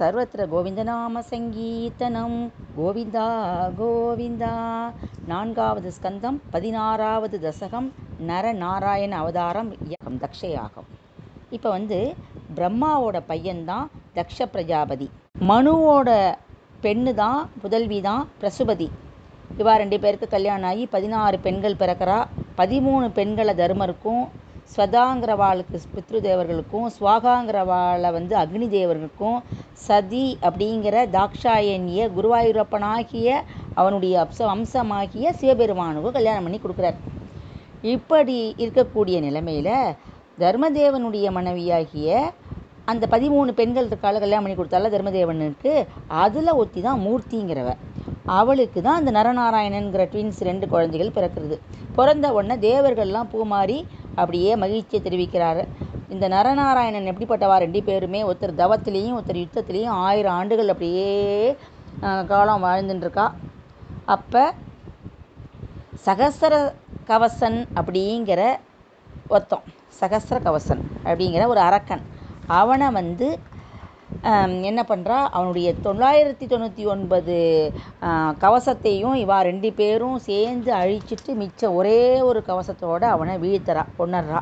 சர்வத்திர கோவிந்தநாம சங்கீதனம் கோவிந்தா கோவிந்தா. நான்காவது ஸ்கந்தம் பதினாறாவது தசகம் நரநாராயண அவதாரம் இயக்கம் தக்ஷயாகம். இப்போ வந்து பிரம்மாவோட பையன்தான் தக்ஷ பிரஜாபதி மனுவோட பெண்ணு தான் புதல்வி தான் பிரசுபதி. இவா ரெண்டு பேருக்கு கல்யாணம் ஆகி பதினாறு பெண்கள் பிறக்கிறா. பதிமூணு பெண்களை தருமருக்கும் ஸ்வதாங்கிறவாளுக்கு பித்ரு தேவர்களுக்கும் ஸ்வாகாங்கிறவாளை வந்து அக்னி தேவர்களுக்கும் சதி அப்படிங்கிற தாக்ஷாயணிய குருவாயூரப்பனாகிய அவனுடைய அப்ச அம்சமாகிய சிவபெருமானுக்கும் கல்யாணம் பண்ணி கொடுக்குறார். இப்படி இருக்கக்கூடிய நிலைமையில் தர்மதேவனுடைய மனைவியாகிய அந்த பதிமூணு பெண்கள் இருக்கால கல்யாணம் பண்ணி கொடுத்தால தர்மதேவனுக்கு அதில் ஒத்தி தான் மூர்த்திங்கிறவ. அவளுக்கு தான் அந்த நரநாராயணன்கிற ட்வின்ஸ் ரெண்டு குழந்தைகள் பிறக்கிறது. பிறந்த உடனே தேவர்கள்லாம் பூமாரி அப்படியே மகிழ்ச்சியை தெரிவிக்கிறாரு. இந்த நரநாராயணன் எப்படிப்பட்டவா ரெண்டு பேருமே ஒருத்தர் தவத்திலையும் ஒருத்தர் யுத்தத்திலையும் ஆயிரம் ஆண்டுகள் அப்படியே காலம் வாழ்ந்துட்டுருக்கா அப்போ சகசர கவசன் அப்படிங்கிற ஒருத்தன் சகசர கவசன் அப்படிங்கிற ஒரு அரக்கன். அவனை வந்து என்ன பண்ணுறா அவனுடைய தொள்ளாயிரத்தி தொண்ணூற்றி ஒன்பது கவசத்தையும் இவா ரெண்டு பேரும் சேர்ந்து அழிச்சிட்டு மிச்ச ஒரே ஒரு கவசத்தோடு அவனை வீழ்த்தறா கொண்டுறா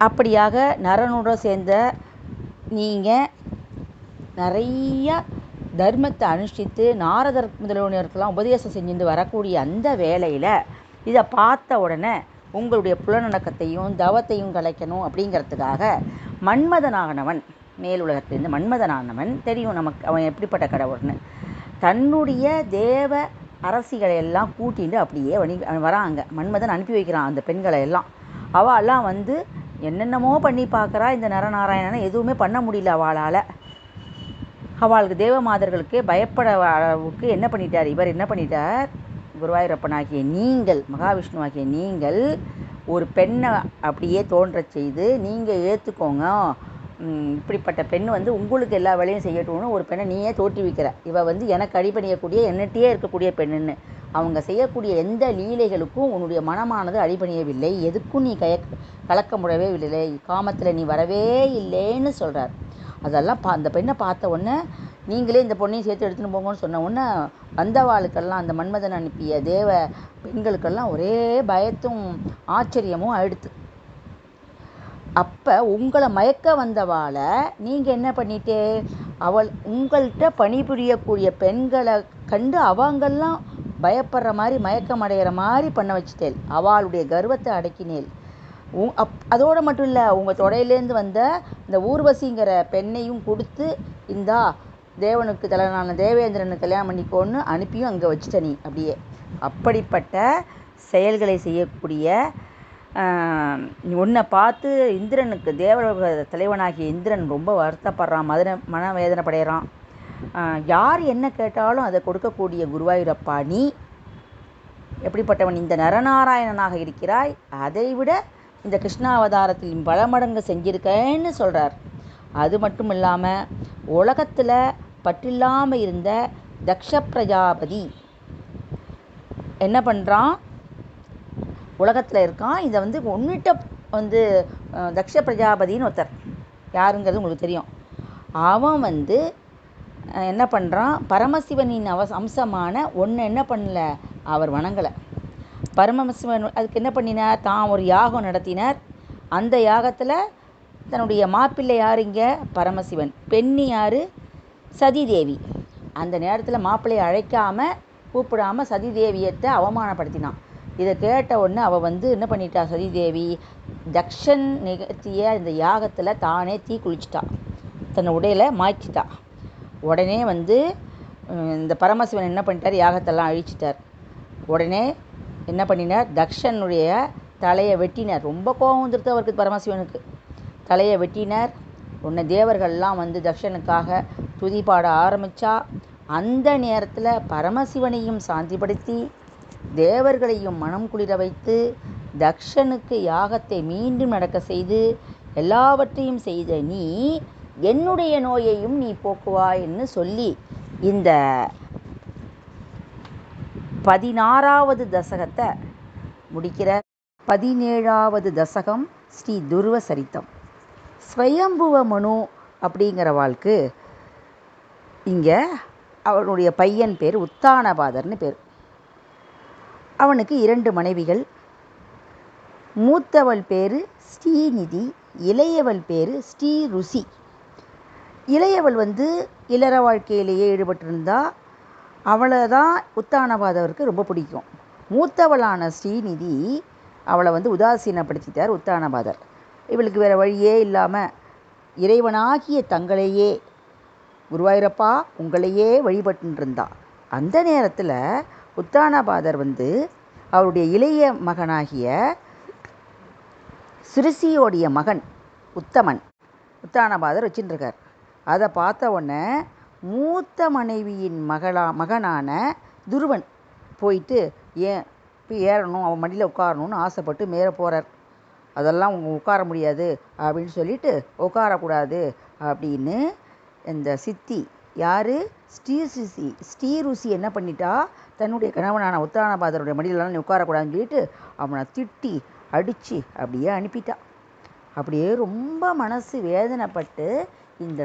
அப்படியாக நரனோட சேர்ந்த நீங்கள் நிறையா தர்மத்தை அனுஷ்டித்து நாரதர் முதல்வர்களுக்கெல்லாம் உபதேசம் செஞ்சுட்டு வரக்கூடிய அந்த வேலையில் இதை பார்த்த உடனே உங்களுடைய புலநடக்கத்தையும் தவத்தையும் கலைக்கணும் அப்படிங்கிறதுக்காக மன்மதனாகனவன் மேலுலகத்திலேருந்து மன்மதனானவன் தெரியும் நமக்கு அவன் எப்படிப்பட்ட கடவுள்னு. தன்னுடைய தேவ அரசிகளை எல்லாம் கூட்டிட்டு அப்படியே வணி வராங்க. மன்மதன் அனுப்பி வைக்கிறான் அந்த பெண்களை எல்லாம் அவெல்லாம் வந்து என்னென்னமோ பண்ணி பார்க்குறா இந்த நரநாராயணனை. எதுவுமே பண்ண முடியல அவளால். அவளுக்கு தேவமாதர்களுக்கே பயப்பட அளவுக்கு என்ன பண்ணிட்டார்? இவர் என்ன பண்ணிட்டார்? குருவாயூரப்பனாகிய நீங்கள் மகாவிஷ்ணுவாகிய நீங்கள் ஒரு பெண்ணை அப்படியே தோன்றச் செய்து நீங்கள் ஏற்றுக்கோங்க இப்படிப்பட்ட பெண் வந்து உங்களுக்கு எல்லா வேலையும் செய்யட்டும்னு ஒரு பெண்ணை நீயே தோற்றுவிக்கிற இவள் வந்து எனக்கு அடிபணியக்கூடிய என்னட்டியே இருக்கக்கூடிய பெண்ணுன்னு. அவங்க செய்யக்கூடிய எந்த லீலைகளுக்கும் உன்னுடைய மனமானது அடிபணியவில்லை எதுக்கும் நீ கய கலக்க முடவே இல்லை காமத்தில் நீ வரவே இல்லைன்னு சொல்கிறார் அதெல்லாம் பா அந்த பெண்ணை பார்த்த உடனே நீங்களே இந்த பொண்ணையும் சேர்த்து எடுத்துன்னு போங்கன்னு சொன்ன உடனே வந்தவாளுக்கெல்லாம் அந்த மன்மதன் அனுப்பிய தேவ பெண்களுக்கெல்லாம் ஒரே பயத்தும் ஆச்சரியமும் ஆயிடுத்து. அப்போ உங்களை மயக்க வந்தவாளை நீங்கள் என்ன பண்ணிட்டே? அவள் உங்கள்கிட்ட பணிபுரியக்கூடிய பெண்களை கண்டு அவங்கெல்லாம் பயப்படுற மாதிரி மயக்கம் அடைகிற மாதிரி பண்ண வச்சுட்டேன் அவளுடைய கர்வத்தை அடக்கினேள். உ அப் அதோடு மட்டும் இல்லை உங்கள் தொடையிலேருந்து வந்த இந்த ஊர்வசிங்கிற பெண்ணையும் கொடுத்து இந்தா தேவனுக்கு தலைவனான தேவேந்திரனுக்கு கல்யாணம் பண்ணிக்கோன்னு அனுப்பியும் அங்கே வச்சுட்ட நீ அப்படியே. அப்படிப்பட்ட செயல்களை செய்யக்கூடிய உன்னை பார்த்து இந்திரனுக்கு தேவ தலைவனாகிய இந்திரன் ரொம்ப வருத்தப்படுறான் மதுர மனவேதனைப்படைகிறான். யார் என்ன கேட்டாலும் அதை கொடுக்கக்கூடிய குருவாயூரப்பா நீ. எப்படிப்பட்டவன் இந்த நரநாராயணனாக இருக்கிறாய்? அதை விட இந்த கிருஷ்ணாவதாரத்தில் பல மடங்கு செஞ்சிருக்கேன்னு சொல்கிறார் அது மட்டும் இல்லாமல் உலகத்தில் பற்றில்லாமல் இருந்த தக்ஷ பிரஜாபதி என்ன பண்ணுறான் உலகத்தில் இருக்கான். இதை வந்து ஒன்றுட்ட வந்து தக்ஷ பிரஜாபதின்னு ஒருத்தர். யாருங்கிறது உங்களுக்கு தெரியும். அவன் வந்து என்ன பண்ணுறான் பரமசிவனின் அவ அம்சமான ஒன்று என்ன பண்ணல? அவர் வணங்கலை. பரமசிவன் அதுக்கு என்ன பண்ணினார்? தான் ஒரு யாகம் நடத்தினார். அந்த யாகத்தில் தன்னுடைய மாப்பிள்ளை யார் இங்கே பரமசிவன். பெண்ணி யார்? சதிதேவி. அந்த நேரத்தில் மாப்பிள்ளையை அழைக்காமல் கூப்பிடாமல் சதிதேவியத்தை அவமானப்படுத்தினான். இதை கேட்ட உடனே அவள் வந்து என்ன பண்ணிட்டா சதிதேவி? தக்ஷன் நிகழ்த்திய இந்த யாகத்தில் தானே தீ குளிச்சிட்டா. தன் உடையில மாய்ச்சிட்டா. உடனே வந்து இந்த பரமசிவன் என்ன பண்ணிட்டார்? யாகத்தெல்லாம் அழிச்சிட்டார். உடனே என்ன பண்ணினார்? தக்ஷனுடைய தலையை வெட்டினார். ரொம்ப கோபம் வந்துடுது அவருக்கு பரமசிவனுக்கு. தலையை வெட்டினார். உன்னை தேவர்கள்லாம் வந்து தக்ஷனுக்காக துதி பாட ஆரம்பித்தா அந்த நேரத்தில் பரமசிவனையும் சாந்திப்படுத்தி தேவர்களையும் மனம் குளிர வைத்து தக்ஷனுக்கு யாகத்தை மீண்டும் நடக்க செய்து எல்லாவற்றையும் செய்த நீ என்னுடைய நோயையும் நீ போக்குவாய்ன்னு சொல்லி இந்த பதினாறாவது தசகத்தை முடிக்கிற பதினேழாவது தசகம் ஸ்ரீ துருவ சரித்தம். ஸ்வயம்புவ மனு அப்படிங்கிறவாளுக்கு இங்கே அவனுடைய பையன் பேர் உத்தானபாதர்னு பேர். அவனுக்கு இரண்டு மனைவிகள். மூத்தவள் பேர் ஸ்ரீநிதி இளையவள் பேர் ஸ்ரீருசி. இளையவள் வந்து இல்லற வாழ்க்கையிலேயே ஈடுபட்டிருந்தா அவளை தான் உத்தானபாதவருக்கு ரொம்ப பிடிக்கும். மூத்தவளான ஸ்ரீநிதி அவளை வந்து உதாசீனப்படுத்திட்டார் உத்தானபாதர் இவளுக்கு வேறு வழியே இல்லாமல் இறைவனாகிய தங்களையே குருவாயூரப்பா உங்களையே வழிபட்டு இருந்தா அந்த நேரத்தில் உத்தானபாதர் வந்து அவருடைய இளைய மகனாகிய சிறுசியோடைய மகன் உத்தமன். உத்தானபாதர் வச்சுட்டுருக்கார் அதை பார்த்த உடனே மூத்த மனைவியின் மகளா மகனான துருவன் போயிட்டு ஏன் போய் ஏறணும் அவன் மடியில் உட்காரணும்னு ஆசைப்பட்டு மேலே போகிறார் அதெல்லாம் உட்கார முடியாது அப்படின்னு சொல்லிட்டு உட்காரக்கூடாது அப்படின்னு இந்த சித்தி யார்? ஸ்ரீருசி ஸ்ரீருசி என்ன பண்ணிட்டா? தன்னுடைய கணவனான உத்தரானபாதருடைய மடியிலலாம் நீ உட்காரக்கூடாதுன்னு சொல்லிட்டு அவனை திட்டி அடித்து அப்படியே அனுப்பிட்டா. அப்படியே ரொம்ப மனசு வேதனைப்பட்டு இந்த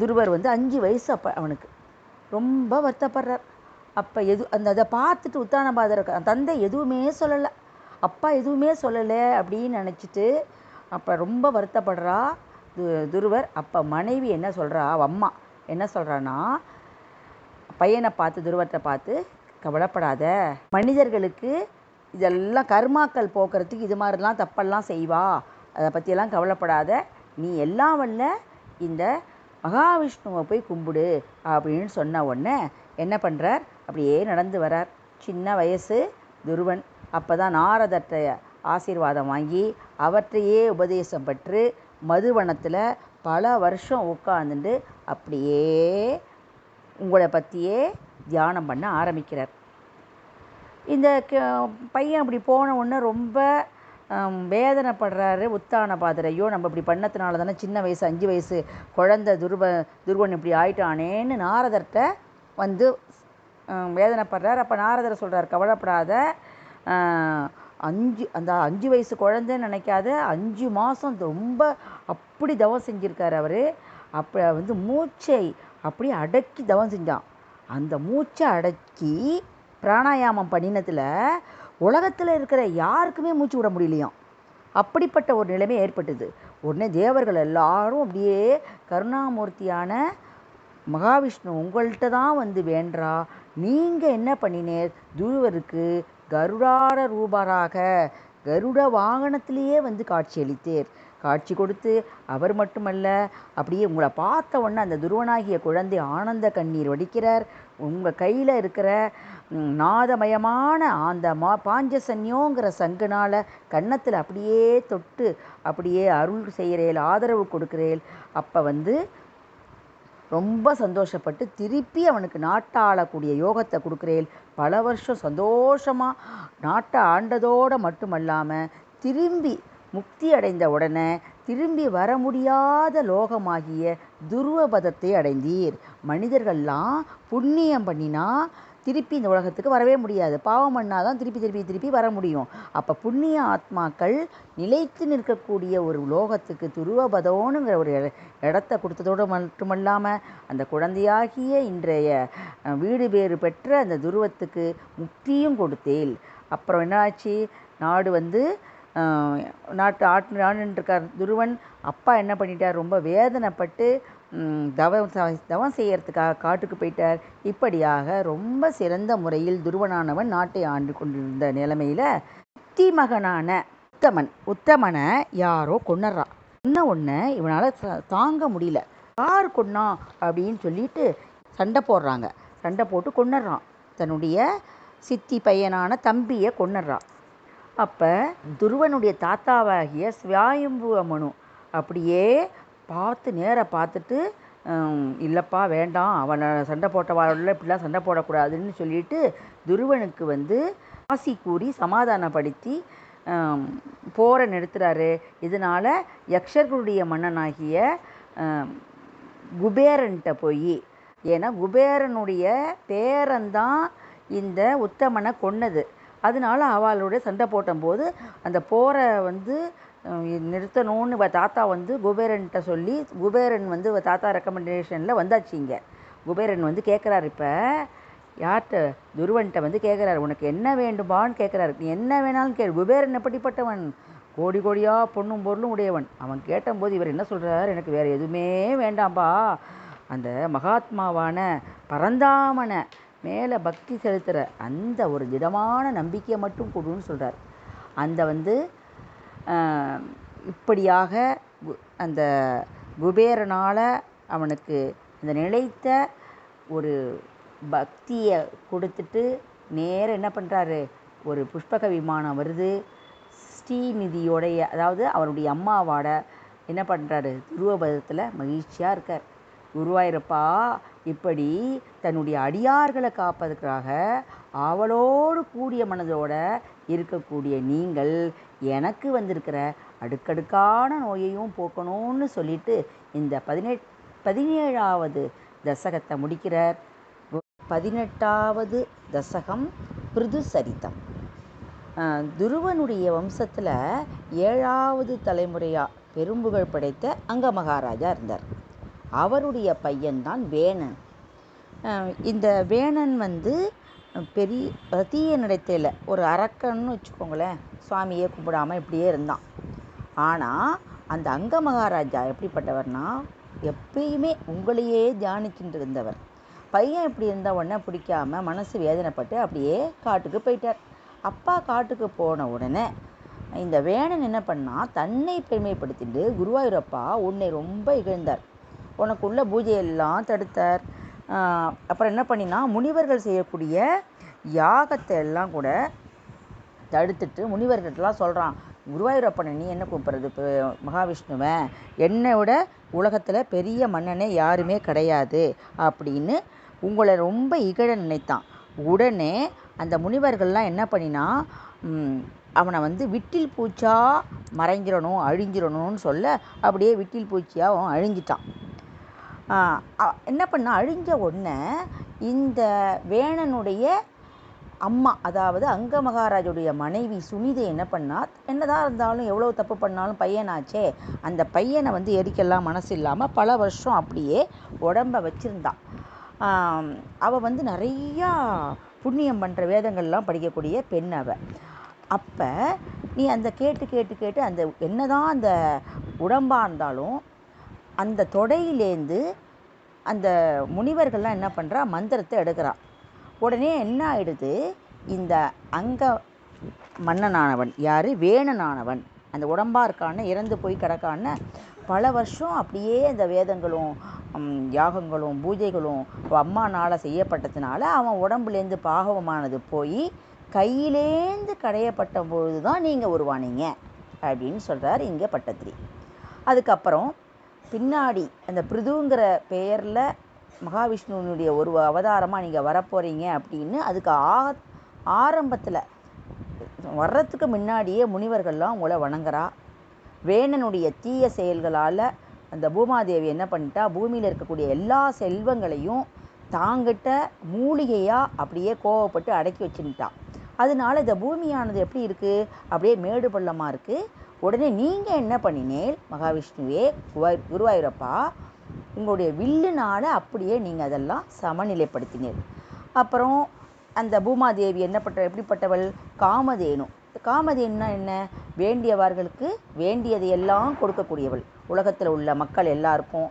துருவர் வந்து அஞ்சு வயசு அப்போ அவனுக்கு. ரொம்ப வருத்தப்படுறார். அப்போ எது அந்த அதை பார்த்துட்டு உத்தானபாதர் தந்தை எதுவுமே சொல்லலை. அப்பா எதுவுமே சொல்லலை அப்படின்னு நினச்சிட்டு அப்போ ரொம்ப வருத்தப்படுறா து துருவர். அப்போ மனைவி என்ன சொல்கிறா அவள் அம்மா. என்ன சொல்கிறான்னா பையனை பார்த்து துருவத்தை பார்த்து கவலைப்படாத. மனிதர்களுக்கு இதெல்லாம் கர்மாக்கள் போக்குறதுக்கு இது மாதிரிலாம் தப்பெல்லாம் செய்வா. அதை பற்றியெல்லாம் கவலைப்படாத. நீ எல்லாம் வல்ல இந்த மகாவிஷ்ணுவை போய் கும்பிடு அப்படின்னு சொன்ன உடனே என்ன பண்ணுறார் அப்படியே நடந்து வரார். சின்ன வயசு துருவன். அப்போ தான் நாரதற்ற ஆசீர்வாதம் வாங்கி அவற்றையே உபதேசம் பெற்று மதுவனத்தில் பல வருஷம் உட்காந்துட்டு அப்படியே உங்களை பற்றியே தியானம் பண்ண ஆரம்பிக்கிறார். இந்த க- பையன் அப்படி போன உடனே ரொம்ப வேதனைப்படுறாரு. வேதனைப்படுறாரு உத்தானபாதர் ஐயோ நம்ம இப்படி பண்ணதுனால தானே சின்ன வயசு அஞ்சு வயசு குழந்த துருவ துருவன் இப்படி ஆயிட்டானேன்னு நாரதர்கிட்ட வந்து வேதனைப்படுறார். அப்போ நாரதர் சொல்கிறார் கவலைப்படாத அஞ்சு அந்த அஞ்சு வயசு குழந்தைன்னு நினைக்காத அஞ்சு மாதம் ரொம்ப அப்படி தவம் செஞ்சுருக்காரு அவர். அப்போ வந்து மூச்சை அப்படியே அடக்கி தவம் செஞ்சான். அந்த மூச்சை அடக்கி பிராணாயாமம் பண்ணினதில் உலகத்தில் இருக்கிற யாருக்குமே மூச்சு விட முடியலையாம். அப்படிப்பட்ட ஒரு நிலைமை ஏற்பட்டது. உடனே தேவர்கள் எல்லாரும் அப்படியே கருணாமூர்த்தியான மகாவிஷ்ணு உங்கள்கிட்ட தான் வந்து வேண்டா நீங்கள் என்ன பண்ணினேர் துருவருக்கு கருடார ரூபராக கருட வாகனத்திலேயே வந்து காட்சியளித்தீர். காட்சி கொடுத்து அவர் மட்டுமல்ல அப்படியே உங்களை பார்த்த உடனே அந்த துருவனாகிய குழந்தை ஆனந்த கண்ணீர் வடிக்கிறார். உங்கள் கையில் இருக்கிற நாதமயமான அந்த மா பாஞ்சசன்யோங்கிற சங்குனால் கன்னத்தில் அப்படியே தொட்டு அப்படியே அருள் செய்கிறேள் ஆதரவு கொடுக்குறேள் அப்போ வந்து ரொம்ப சந்தோஷப்பட்டு திருப்பி அவனுக்கு நாட்டை ஆளக்கூடிய யோகத்தை கொடுக்குறேன் பல வருஷம் சந்தோஷமாக நாட்டை ஆண்டதோடு மட்டுமல்லாமல் திரும்பி முக்தி அடைந்த உடனே திரும்பி வர முடியாத லோகமாகிய துருவபதத்தை அடைந்தீர். மனிதர்கள்லாம் புண்ணியம் பண்ணினா திருப்பி இந்த உலகத்துக்கு வரவே முடியாது. பாவம் பண்ணால் தான் திருப்பி திருப்பி திருப்பி வர முடியும். அப்போ புண்ணிய ஆத்மாக்கள் நிலைத்து நிற்கக்கூடிய ஒரு லோகத்துக்கு துருவபதோனுங்கிற ஒரு இடத்த கொடுத்ததோடு மட்டுமல்லாமல் அந்த குழந்தையாகிய இன்றைய வீடு பேறு பெற்ற அந்த துருவத்துக்கு முக்தியும் கொடுத்தேல். அப்புறம் என்னாச்சு? நாடு வந்து நாட்டு ஆட்டு ஆண்டுருக்கார் துருவன். அப்பா என்ன பண்ணிட்டார்? ரொம்ப வேதனைப்பட்டு தவம் தவம் செய்யறதுக்காக காட்டுக்கு போயிட்டார். இப்படியாக ரொம்ப சிறந்த முறையில் துருவனானவன் நாட்டை ஆண்டு கொண்டிருந்த நிலைமையில் சித்தி மகனான உத்தமன் உத்தமனை யாரோ கொன்னுறான் கொன்ன ஒன்று இவனால் தாங்க முடியல. யார் கொன்னா அப்படின்னு சொல்லிட்டு சண்டை போடுறாங்க. சண்டை போட்டு கொண்டுறான் தன்னுடைய சித்தி பையனான தம்பியை கொண்டுறான் அப்போ துருவனுடைய தாத்தாவாகிய சுவாயம்பு மனு அப்படியே பார்த்து நேராக பார்த்துட்டு இல்லைப்பா வேண்டாம். அவனை சண்டை போட்டவாளோட இப்படிலாம் சண்டை போடக்கூடாதுன்னு சொல்லிட்டு துருவனுக்கு வந்து ஆசி கூறி சமாதானப்படுத்தி போரை நிறுத்துறாரு. இதனால் யக்ஷர்களுடைய மன்னனாகிய குபேரன்கிட்ட போய் ஏன்னா குபேரனுடைய பேரன்தான் இந்த உத்தமனை கொன்னது. அதனால அவளோட சண்டை போட்டபோது அந்த போரை வந்து நிறுத்தணும்னு இவ தாத்தா வந்து குபேரன்கிட்ட சொல்லி குபேரன் வந்து இவ தாத்தா ரெக்கமெண்டேஷனில் வந்தாச்சு இங்கே. குபேரன் வந்து கேட்குறாரு இப்போ யார்கிட்ட துருவன்கிட்ட வந்து கேட்குறாரு உனக்கு என்ன வேண்டுமான்னு கேட்குறாரு நீ என்ன வேணாலும் கேள். குபேரன் எப்படிப்பட்டவன்? கோடி கோடியாக பொண்ணும் பொருளும் உடையவன். அவன் கேட்டபோது இவர் என்ன சொல்கிறார் எனக்கு வேறு எதுவுமே வேண்டாம்பா. அந்த மகாத்மாவான பரந்தாமனை மேலே பக்தி செலுத்துகிற அந்த ஒரு திடமான நம்பிக்கையை மட்டும் கொடுன்னு சொல்கிறார் அந்த வந்து இப்படியாக கு- அந்த குபேரனால் அவனுக்கு அந்த நிலைத்த ஒரு பக்தியை கொடுத்துட்டு நேராக என்ன பண்ணுறாரு ஒரு புஷ்பக விமானம் வருது. ஸ்ரீநிதியோடைய அதாவது அவருடைய அம்மாவோட என்ன பண்ணுறாரு துருவபதத்தில் மகிழ்ச்சியாக இருக்கார். குருவாயூரப்பா இப்படி தன்னுடைய அடியார்களை காப்பதற்காக ஆவலோடு கூடிய மனதோட இருக்கக்கூடிய நீங்கள் எனக்கு வந்திருக்கிற அடுக்கடுக்கான நோயையும் போக்கணும்னு சொல்லிட்டு இந்த பதினெட் பதினேழாவது தசகத்தை முடிக்கிறார். பதினெட்டாவது தசகம் பிருது சரிதம் துருவனுடைய வம்சத்தில் ஏழாவது தலைமுறையாக பெரும்புகழ் படைத்த அங்க மகாராஜா இருந்தார். அவருடைய பையன்தான் வேணன். இந்த வேணன் வந்து பெரிய தீய நடத்தையில் ஒரு அரக்கன்னு வச்சுக்கோங்களேன் சுவாமியே கும்பிடாம இப்படியே இருந்தான். ஆனால் அந்த அங்க மகாராஜா எப்படிப்பட்டவர்னா எப்பயுமே உங்களையே தியானிச்சுட்டு இருந்தவர். பையன் இப்படி இருந்த உடனே பிடிக்காம மனசு வேதனைப்பட்டு அப்படியே காட்டுக்கு போயிட்டார். அப்பா காட்டுக்கு போன உடனே இந்த வேணன் என்ன பண்ணால் தன்னை பெருமைப்படுத்திட்டு குருவாயூரப்பா உன்னை ரொம்ப இகழ்ந்தார். உனக்குள்ள பூஜையெல்லாம் தடுத்தார். அப்புறம் என்ன பண்ணினா முனிவர்கள் செய்யக்கூடிய யாகத்தை எல்லாம் கூட தடுத்துட்டு முனிவர்கள்ட்டலாம் சொல்கிறான் குருவாயூரப்பனை நீ என்ன கூப்பிட்றது? இப்போ மகாவிஷ்ணுவை என்னை விட உலகத்தில் பெரிய மன்னனே யாருமே கிடையாது அப்படின்னு உங்களை ரொம்ப இகழ நினைத்தான். உடனே அந்த முனிவர்கள்லாம் என்ன பண்ணினா அவனை வந்து விட்டில் பூச்சா மறைஞ்சிடணும் அழிஞ்சிடணும்னு சொல்ல அப்படியே விட்டில் பூச்சியாக அவன் அழிஞ்சிட்டான். என்ன பண்ணால் அழிஞ்ச உடனே இந்த வேணனுடைய அம்மா அதாவது அங்க மகாராஜுடைய மனைவி சுனிதை என்ன பண்ணா என்னதான் இருந்தாலும் எவ்வளோ தப்பு பண்ணாலும் பையனாச்சே அந்த பையனை வந்து எரிக்கலாம் மனசு இல்லாமல் பல வருஷம் அப்படியே உடம்ப வச்சுருந்தா. அவள் வந்து நிறையா புண்ணியம் பண்ணுற வேதங்கள்லாம் படிக்கக்கூடிய பெண் அவ. அப்போ நீ அந்த கேட்டு கேட்டு கேட்டு அந்த என்னதான் அந்த உடம்பாக இருந்தாலும் அந்த தொடையிலேந்து அந்த முனிவர்கள்லாம் என்ன பண்ணுறா மந்திரத்தை எடுக்கிறா. உடனே என்ன ஆயிடுது? இந்த அங்க மன்னனானவன் யார்? வேணனானவன். அந்த உடம்பா இருக்கான இறந்து போய் கிடக்கான பல வருஷம் அப்படியே அந்த வேதங்களும் யாகங்களும் பூஜைகளும் அம்மா அம்மானால் செய்யப்பட்டதுனால அவன் உடம்புலேருந்து பாகவமானது போய் கையிலேந்து கடையப்பட்ட பொழுது தான் நீங்கள் உருவானீங்க அப்படின்னு சொல்கிறார் இங்கே பட்டத்திரி. அதுக்கப்புறம் பின்னாடி அந்த பிருதுங்கிற பெயரில் மகாவிஷ்ணுவினுடைய ஒரு அவதாரமாக நீங்கள் வரப்போகிறீங்க அப்படின்னு அதுக்கு ஆ ஆரம்பத்தில் வர்றதுக்கு முன்னாடியே முனிவர்கள்லாம் உங்களை வணங்குறா. வேணனுடைய தீய செயல்களால் அந்த பூமாதேவி என்ன பண்ணிட்டா பூமியில் இருக்கக்கூடிய எல்லா செல்வங்களையும் தாங்கிட்ட மூலிகையாக அப்படியே கோவப்பட்டு அடக்கி வச்சுட்டா அதனால இந்த பூமியானது எப்படி இருக்குது அப்படியே மேடு பள்ளமாக இருக்குது உடனே நீங்கள் என்ன பண்ணினேன் மகாவிஷ்ணுவே குவாய் குருவாயூரப்பா உங்களுடைய வில்லுனால் அப்படியே நீங்கள் அதெல்லாம் சமநிலைப்படுத்தினீர். அப்புறம் அந்த பூமாதேவி என்னப்பட்ட எப்படிப்பட்டவள்? காமதேனு. காமதேனுனா என்ன? வேண்டியவர்களுக்கு வேண்டியதை எல்லாம் கொடுக்கக்கூடியவள். உலகத்தில் உள்ள மக்கள் எல்லாருக்கும்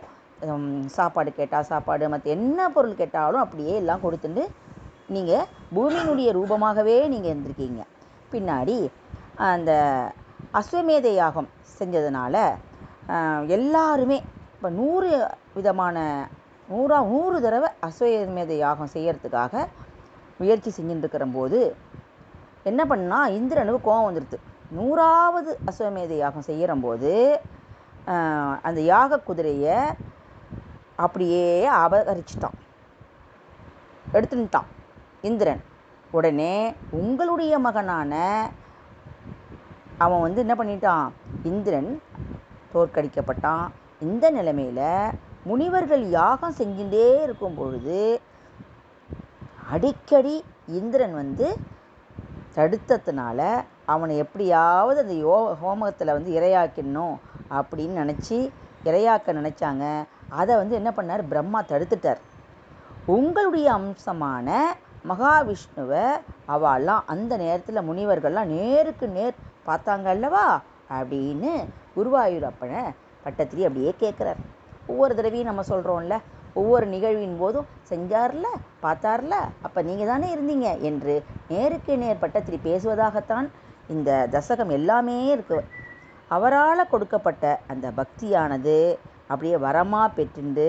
சாப்பாடு கேட்டால் சாப்பாடு மற்ற என்ன பொருள் கேட்டாலும் அப்படியே எல்லாம் கொடுத்துட்டு நீங்கள் பூமியினுடைய ரூபமாகவே நீங்கள் இருந்திருக்கீங்க. பின்னாடி அந்த அஸ்வமேத யாகம் செஞ்சதுனால எல்லாருமே இப்போ நூறு விதமான நூறா நூறு தடவை அஸ்வமேத யாகம் செய்யறதுக்காக முயற்சி செஞ்சுட்டு போது என்ன பண்ணா இந்திரனுக்கு கோபம் வந்துடுது நூறாவது அஸ்வமேத யாகம் செய்கிறம்போது அந்த யாக குதிரையை அப்படியே அபகரிச்சிட்டான். எடுத்துட்டான் இந்திரன் உடனே உங்களுடைய மகனான அவன் வந்து என்ன பண்ணிட்டான்? இந்திரன் தோற்கடிக்கப்பட்டான். இந்த நிலைமையில் முனிவர்கள் யாகம் செஞ்சுட்டே இருக்கும் பொழுது அடிக்கடி இந்திரன் வந்து தடுத்ததுனால அவனை எப்படியாவது அந்த யோ ஹோமத்தில் வந்து இரையாக்கிடணும் அப்படின்னு நினச்சி இரையாக்க நினச்சாங்க. அதை வந்து என்ன பண்ணார்? பிரம்மா தடுத்துட்டார். உங்களுடைய அம்சமான மகாவிஷ்ணுவை அவெல்லாம் அந்த நேரத்தில் முனிவர்கள்லாம் நேருக்கு நேர் பார்த்தாங்க அல்லவா? அப்படின்னு குருவாயூரப்பனை பட்டத்திரி அப்படியே கேட்குறார். ஒவ்வொரு தடவையும் நம்ம சொல்கிறோம்ல ஒவ்வொரு நிகழ்வின் போதும் செஞ்சார்ல பார்த்தார்ல அப்போ நீங்கள் தானே இருந்தீங்க என்று நேருக்கு நேர் பட்டத்திரி பேசுவதாகத்தான் இந்த தசகம் எல்லாமே இருக்கு. அவரால் கொடுக்கப்பட்ட அந்த பக்தியானது அப்படியே வரமாக பெற்றுண்டு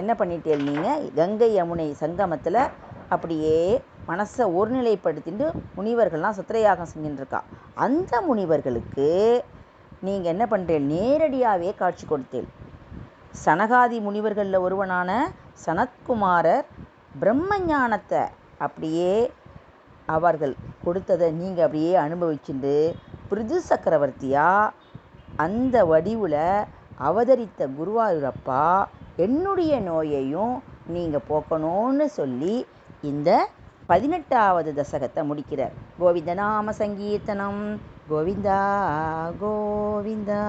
என்ன பண்ணிட்டீங்க நீங்கள் கங்கை யமுனை சங்கமத்தில் அப்படியே மனசை ஒருநிலைப்படுத்திட்டு முனிவர்கள்லாம் சித்திரையாகம் செஞ்சுட்டுருக்கா அந்த முனிவர்களுக்கு நீங்கள் என்ன பண்ணுறீங்க நேரடியாகவே காட்சி கொடுத்தேன் சனகாதி முனிவர்களில் ஒருவனான சனத்குமாரர் பிரம்ம ஞானத்தை அப்படியே அவர்கள் கொடுத்ததை நீங்கள் அப்படியே அனுபவிச்சுட்டு பிரிது சக்கரவர்த்தியாக அந்த வடிவில் அவதரித்த குருவாயூரப்பா என்னுடைய நோயையும் நீங்கள் போக்கணும்னு சொல்லி இந்த பதினெட்டாவது தசகத்தை முடிக்கிறார். கோவிந்த நாம சங்கீர்த்தனம். கோவிந்தா கோவிந்தா.